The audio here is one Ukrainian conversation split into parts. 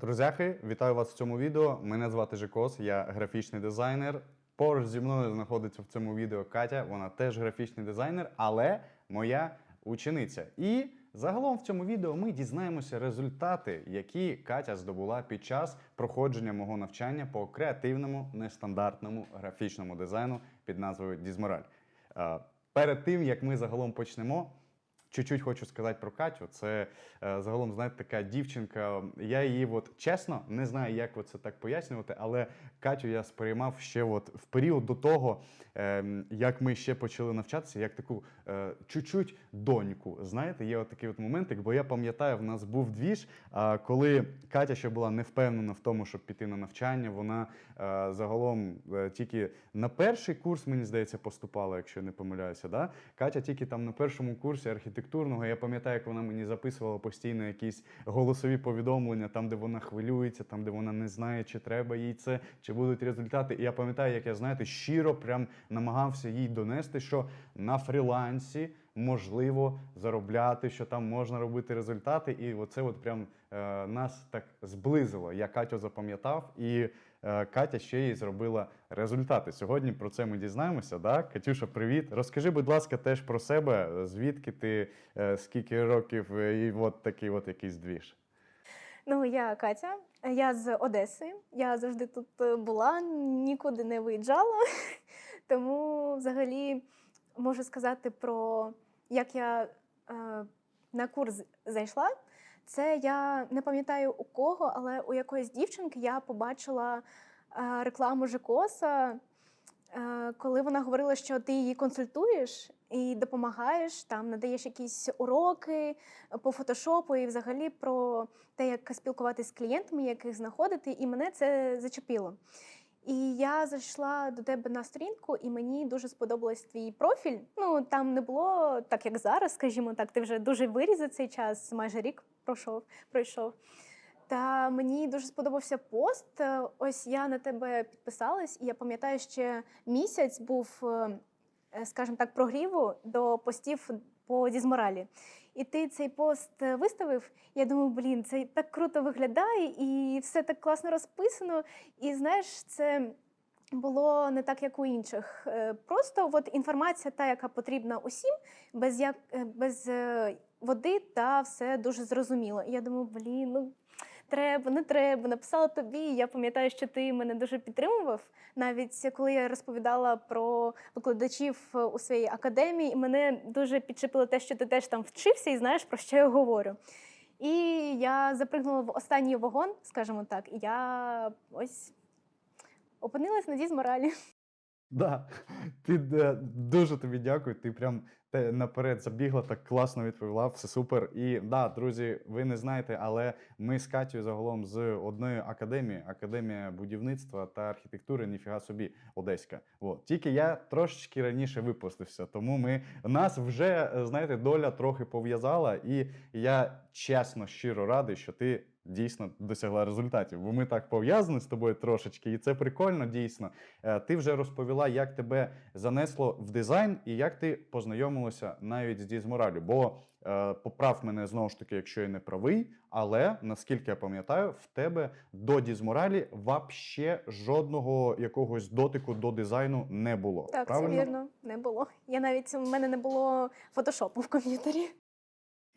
Друзяхи, вітаю вас в цьому відео. Мене звати Жекос, я графічний дизайнер. Поруч зі мною знаходиться в цьому відео Катя. Вона теж графічний дизайнер, але моя учениця. І загалом в цьому відео ми дізнаємося результати, які Катя здобула під час проходження мого навчання по креативному нестандартному графічному дизайну під назвою Дізмораль. Е, Перед тим як ми загалом почнемо, Чуть-чуть хочу сказати про Катю. Це е, загалом, знаєте, така дівчинка. Я її, от чесно, не знаю, як от це так пояснювати, але Катю я сприймав ще от в період до того, е, як ми ще почали навчатися, як таку е, чуть-чуть доньку. Знаєте, є от такий от моментик, бо я пам'ятаю, в нас був двіж, а коли Катя ще була не впевнена в тому, щоб піти на навчання, вона е, загалом е, тільки на перший курс, мені здається, поступала, якщо не помиляюся. Да? Катя тільки там на першому курсі архітектурного. Я пам'ятаю, як вона мені записувала постійно якісь голосові повідомлення, там, де вона хвилюється, там, де вона не знає, чи треба їй це, чи будуть результати. І я пам'ятаю, як я знаєте, щиро прям намагався їй донести, що на фрілансі можливо заробляти, що там можна робити результати. І оце от прям нас так зблизило. Я Катю запам'ятав і. е, Катя ще їй зробила результати. Сьогодні про це ми дізнаємося. Да? Катюша, привіт. Розкажи, будь ласка, теж про себе. Звідки ти, е, скільки років е, і от такий от якийсь двіж. Ну, я Катя, я з Одеси. Я завжди тут е, була, нікуди не виїжджала. Тому взагалі можу сказати про як я е, на курс зайшла. Це я не пам'ятаю у кого, але у якоїсь дівчинки я побачила е, рекламу Жикоса, е, коли вона говорила, що ти її консультуєш і допомагаєш, там надаєш якісь уроки по фотошопу і взагалі про те, як спілкуватися з клієнтами, як їх знаходити, і мене це зачепило. І я зайшла до тебе на сторінку, і мені дуже сподобалось твій профіль. Ну там не було так, як зараз, скажімо так. Ти вже дуже виріс за цей час, майже рік пройшов. пройшов. Та мені дуже сподобався пост. Е, Ось я на тебе підписалась, і я пам'ятаю, ще місяць був, е, скажімо так, прогріву до постів по дізморалі. І ти цей пост е, виставив. Я думаю, блін, це так круто виглядає, і все так класно розписано. І знаєш, це було не так, як у інших. Е, Просто от інформація, та, яка потрібна усім, без як е, без води, та все дуже зрозуміло. І я думаю, блін, ну. Треба, не треба. Написала тобі. Я пам'ятаю, що ти мене дуже підтримував. Навіть коли я розповідала про викладачів е, у своїй академії, і мене дуже підчепило те, що ти теж там вчився і знаєш, про що я говорю. І я запригнула в останній вагон, скажімо так, і я ось опинилась на дізморалі. Да. Ти е, дуже тобі дякую. Ти прям те, наперед забігла, так класно відповіла, все супер. І да, друзі, ви не знаєте, але ми з Катєю загалом з одної академії, академія будівництва та архітектури, ніфіга собі одеська. От. Тільки я трошечки раніше випустився, тому ми нас вже е, знаєте, доля трохи пов'язала, і я чесно, щиро радий, що ти. Дійсно досягла результатів, бо ми так пов'язані з тобою трошечки, і це прикольно дійсно. Е, Ти вже розповіла, як тебе занесло в дизайн і як ти познайомилася навіть з дізморалю. Бо е, поправ мене знову ж таки, якщо я не правий, але наскільки я пам'ятаю, в тебе до дізморалі вообще жодного якогось дотику до дизайну не було. Так, правильно? це вірно, не було. Я навіть у мене не було фотошопу в комп'ютері.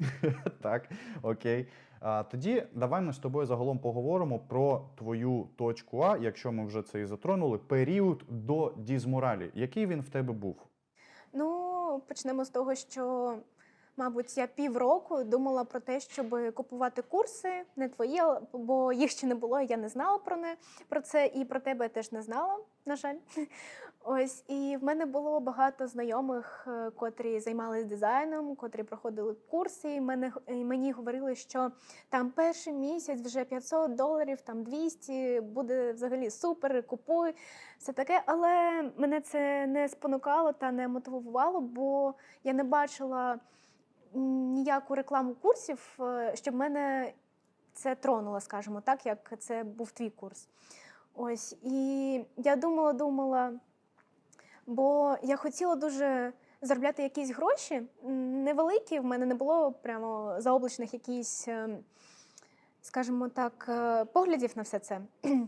Так, окей. А, тоді давай ми з тобою загалом поговоримо про твою точку А, якщо ми вже це і затронули, період до дізморалі. Який він в тебе був? Ну, почнемо з того, що, мабуть, я півроку думала про те, щоб купувати курси, не твої, бо їх ще не було, я не знала про не про це, і про тебе я теж не знала, на жаль. Ось, і в мене було багато знайомих, е, котрі займалися дизайном, котрі проходили курси. І мене і мені говорили, що там перший місяць вже 500 доларів, там 200, буде взагалі супер, купуй все таке. Але мене це не спонукало та не мотивувало, бо я не бачила ніяку рекламу курсів, е, щоб мене це тронуло, скажімо так, як це був твій курс. Ось, і я думала, думала, бо я хотіла дуже заробляти якісь гроші, невеликі, в мене не було прямо заоблачних якісь, ем, скажімо так, е, поглядів на все це.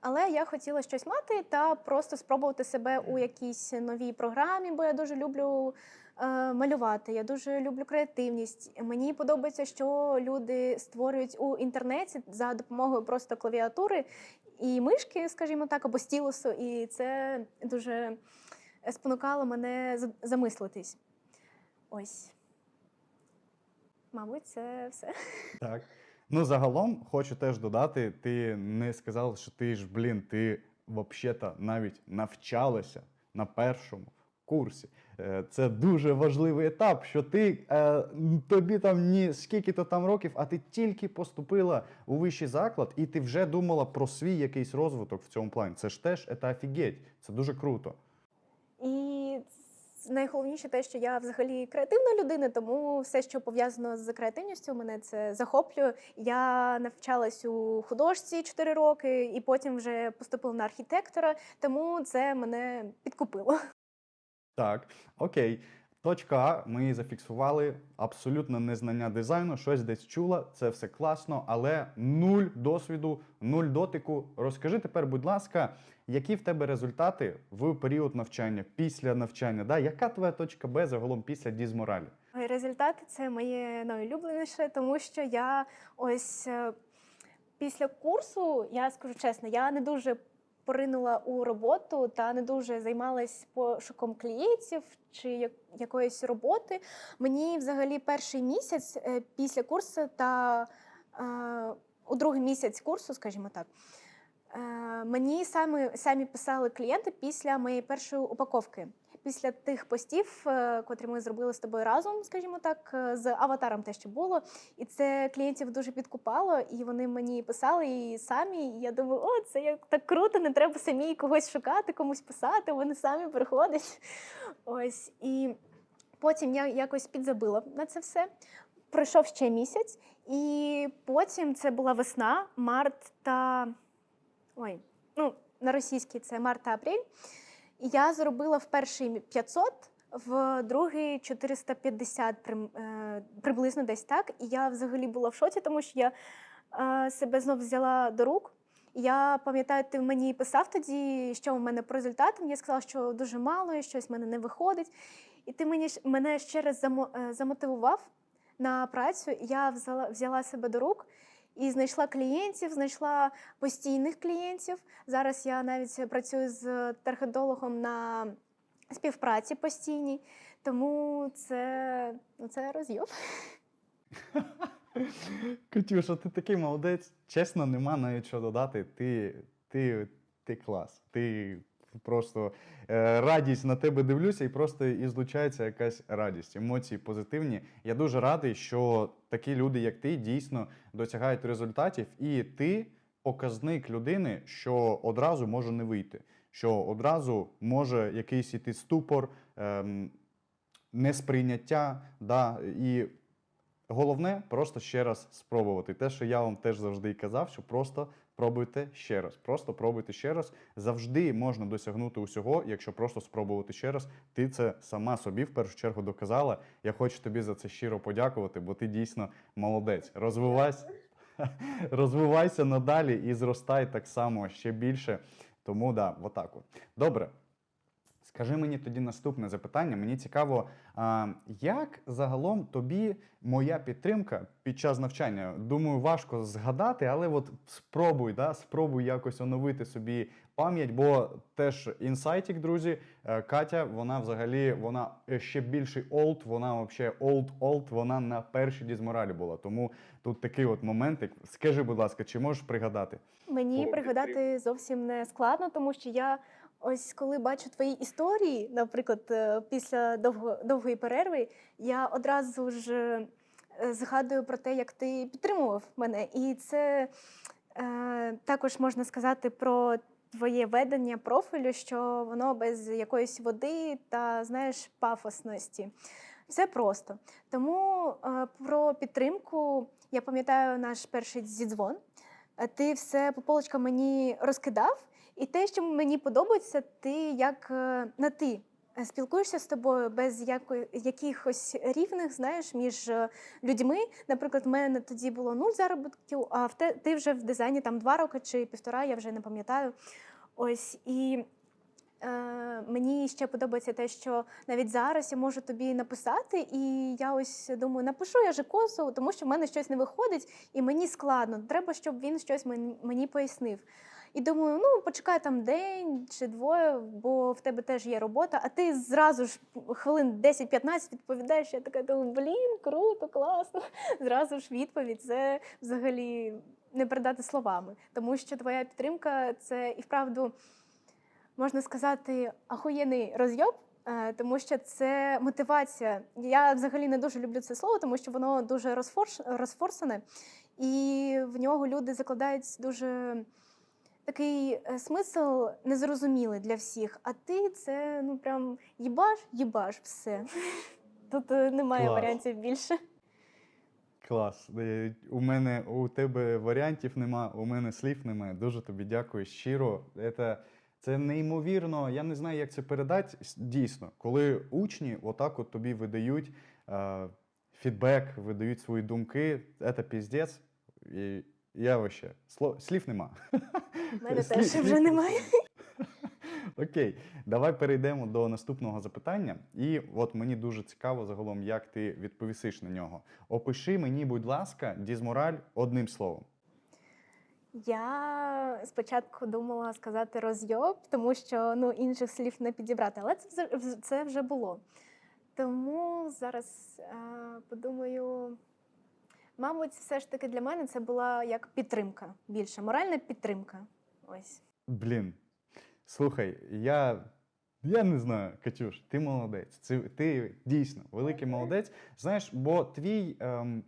Але я хотіла щось мати та просто спробувати себе у якійсь новій програмі, бо я дуже люблю е, малювати. Я дуже люблю креативність. Мені подобається, що люди створюють у інтернеті за допомогою просто клавіатури і мишки, скажімо так, або стілусу. І це дуже спонукало мене замислитись. Ось. Мабуть, це все. Так. Ну, загалом хочу теж додати, ти не сказав, що ти ж, блін, ти взагалі навіть навчалася на першому курсі. Е, Це дуже важливий етап, що ти е, тобі там ні скільки-то там років, а ти тільки поступила у вищий заклад, і ти вже думала про свій якийсь розвиток в цьому плані. Це ж теж це офігеть. Це дуже круто. І найголовніше те, що я взагалі креативна людина, тому все, що пов'язано з креативністю, мене це захоплює. Я навчалась у художці 4 роки, і потім вже поступила на архітектора, тому це мене підкупило. Так, окей. Точка А, ми її зафіксували. Абсолютно незнання дизайну, щось десь чула, це все класно, але нуль досвіду, нуль дотику. Розкажи тепер, будь ласка, які в тебе результати в період навчання, після навчання? Да? Яка твоя точка Б загалом після дізморалі? Результати це моє найулюбленіше, тому що я ось е, після курсу, я скажу чесно, я не дуже поринула у роботу та не дуже займалась пошуком клієнтів чи якоїсь роботи. Мені взагалі перший місяць е, після курсу та е, у другий місяць курсу, скажімо так. е, Мені самі, самі писали клієнти після моєї першої упаковки після тих постів, е, котрі ми зробили з тобою разом, скажімо так, е, з аватаром те, що було. І це клієнтів дуже підкупало, і вони мені писали і самі. І я думаю, о, це як так круто, не треба самі когось шукати, комусь писати, вони самі приходять. Ось. І потім я якось підзабила на це все. Пройшов ще місяць, і потім це була весна, март та. Ой, ну, на російській це март та апрель. І я зробила в перший 500, в другий 450 прим- е, приблизно десь так. І я взагалі була в шоці, тому що я е, себе знов взяла до рук. Я пам'ятаю, ти мені писав тоді, що в мене по результатам. Я сказала, що дуже мало, і щось в мене не виходить. І ти мені мене ще раз е, замотивував на працю. Я взяла, взяла себе до рук і знайшла клієнтів, знайшла постійних клієнтів. Зараз я навіть працюю з таргетологом на співпраці постійній, тому це, ну, це роз'єм. Катюша, ти такий молодець. Чесно, нема навіть що додати. Ти, ти, ти клас. Ти просто е, радість на тебе дивлюся, і просто і злучається якась радість, емоції позитивні. Я дуже радий, що такі люди, як ти, дійсно досягають результатів, і ти показник людини, що одразу може не вийти, що одразу може якийсь іти ступор, ем, несприйняття, да, і Головне просто ще раз спробувати. Те, що я вам теж завжди казав, що просто пробуйте ще раз. Просто пробуйте ще раз. Завжди можна досягнути усього, якщо просто спробувати ще раз. Ти це сама собі в першу чергу доказала. Я хочу тобі за це щиро подякувати, бо ти дійсно молодець. Розвивайся, розвивайся надалі і зростай так само ще більше. Тому да, отак от. Добре. Скажи мені тоді наступне запитання. Мені цікаво, а, як загалом тобі моя підтримка під час навчання? Думаю, важко згадати, але от спробуй, да, спробуй якось оновити собі пам'ять, бо теж інсайтік, друзі, е, Катя, вона взагалі вона ще більший олд, вона взагалі олд-олд, вона на першій дізморалі була. Тому тут такий от моментик. Скажи, будь ласка, чи можеш пригадати? Мені О, пригадати зовсім не складно, тому що я ось коли бачу твої історії, наприклад, е, після довго, довгої перерви, я одразу ж е, згадую про те, як ти підтримував мене. І це е, також можна сказати про твоє ведення профілю, що воно без якоїсь води та знаєш пафосності. Все просто. Тому е, про підтримку я пам'ятаю наш перший зідзвон. Е, Ти все по полочкам мені розкидав, і те, що мені подобається, ти як е, на ти е, спілкуєшся з тобою без яко- якихось рівних, знаєш, між е, людьми. Наприклад, в мене тоді було нуль заробітків, а в те, ти вже в дизайні там два роки чи півтора, я вже не пам'ятаю. Ось і мені ще подобається те, що навіть зараз я можу тобі написати, і я ось думаю, напишу я же косу, тому що в мене щось не виходить, і мені складно. Треба, щоб він щось мені пояснив. І думаю, ну почекай там день чи двоє, бо в тебе теж є робота, а ти зразу ж хвилин 10-15 відповідаєш. Я така думаю, блін, круто, класно. Зразу ж відповідь. Це взагалі не передати словами. Тому що твоя підтримка це і вправду можна сказати ахуєнний розйоб. е, Тому що це мотивація. Я взагалі не дуже люблю це слово, тому що воно дуже розфорш, розфорсане, і в нього люди закладають дуже такий е, смисл незрозумілий для всіх. А ти це ну прям їбаш, їбаш, все. Тут е, немає Клас. варіантів більше. Клас. Е, У мене у тебе варіантів нема, у мене слів немає. Дуже тобі дякую щиро. Це, це неймовірно. Я не знаю, як це передати. Дійсно, коли учні отак от тобі видають е, фідбек, видають свої думки, це піздець. І я вообще слов, слів нема. У мене Слів- теж слів- вже немає. Окей, давай перейдемо до наступного запитання. І от мені дуже цікаво загалом, як ти відповісиш на нього. Опиши мені, будь ласка, дізмораль одним словом. Я спочатку думала сказати розйоб, тому що ну, інших слів не підібрати, але це вже, це вже було. Тому зараз е, подумаю, мабуть, все ж таки для мене це була як підтримка більше, моральна підтримка. Ось. Блін. Слухай, я. Я не знаю, Катюш, ти молодець. Це, ти дійсно великий молодець. Знаєш, бо твій, ем,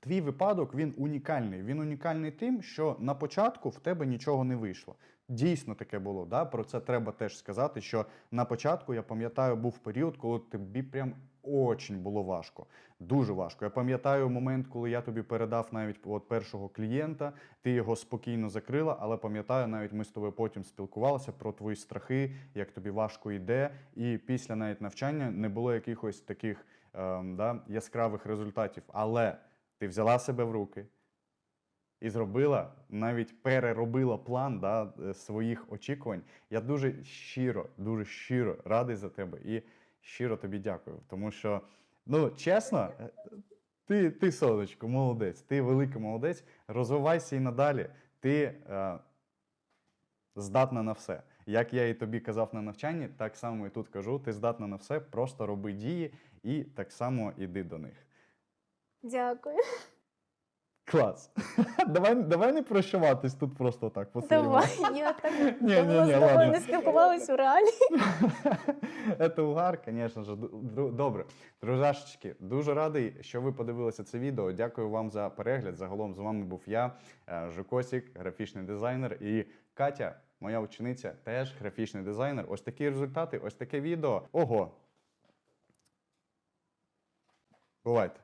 твій випадок він унікальний. Він унікальний тим, що на початку в тебе нічого не вийшло. Дійсно таке було. Да? Про це треба теж сказати. Що на початку, я пам'ятаю, був період, коли тобі прям очень було важко. Дуже важко. Я пам'ятаю момент, коли я тобі передав навіть от першого клієнта, ти його спокійно закрила, але пам'ятаю, навіть ми з тобою потім спілкувалися про твої страхи, як тобі важко йде. І після навіть навчання не було якихось таких ем, да, яскравих результатів. Але ти взяла себе в руки і зробила, навіть переробила план да, е, своїх очікувань. Я дуже щиро, дуже щиро радий за тебе і щиро тобі дякую. Тому що, ну чесно, е, ти, ти сонечко, молодець, ти великий молодець. Розвивайся і надалі. Ти е, здатна на все. Як я і тобі казав на навчанні, так само і тут кажу: ти здатна на все, просто роби дії і так само іди до них. Дякую. Клас. давай, давай не прощаватись тут просто так. Давай, я так Ні, ні, ні, тобою ладно. не спілкувалась у реалі. Це угар, звісно ж. Добре. Дружашечки, дуже радий, що ви подивилися це відео. Дякую вам за перегляд. Загалом з вами був я, е, Жукосік, графічний дизайнер, і Катя, моя учениця, теж графічний дизайнер. Ось такі результати, ось таке відео. Ого. Бувайте.